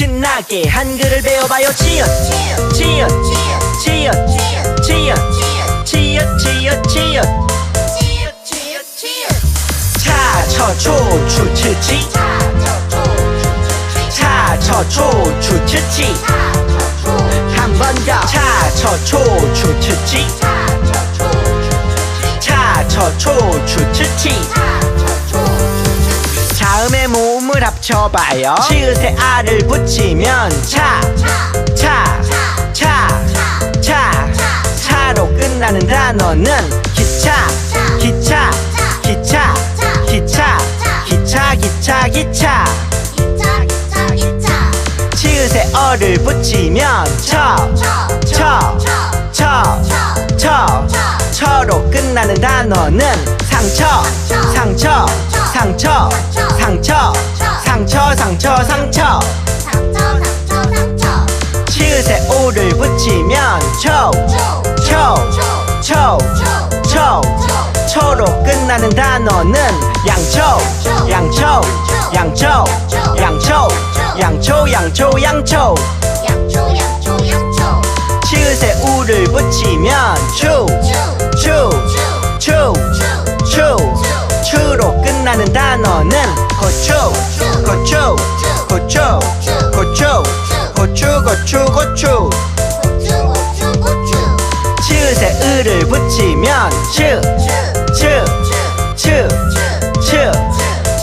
신나게 한글을 배워봐요. 지읒 지읒 지읒 지읒 지읒 지읒 지읒 차처초추치치. 차처초추치치. 한번 더. 차처초추치치. 차처초추치치 모음을 합쳐봐요. 치읓에 알을 붙이면 차, 차, 차, 차, 차로 끝나는 단어는 기차, 기차, 기차, 기차, 기차, 기차, 기차. 치읓에 어를 붙이면 처, 처, 처, 처, 처로 끝나는 단어는 상처, 상처, 상처, 상처, 상처, 상처, 상처. 치읓에 오를 붙이면 초, 초, 초, 초, 초로 끝나는 단어는 양초, 양초, 양초, 양초, 양초, 양초, 양초. 치읓에 우를 붙이면 추, 추, 추, 추, 추로 끝나는 단어는 고추, 고추, 고추, 고추, 고추, 고추, 고추. 치읓에 을을 붙이면 츠,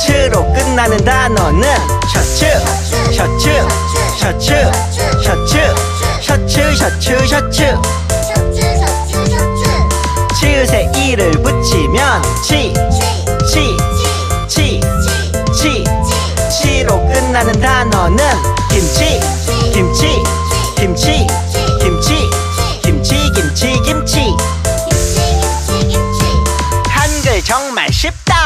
츠로 끝나는 단어는 셔츠, 셔츠, 셔츠, 셔츠, 셔츠, 셔츠, 셔츠. 치읓에 이를 붙이면 치, 치, 끝나는 단어는 김치, 김치, 김치, 김치, 김치, 김치, 김치. 한글 정말 쉽다.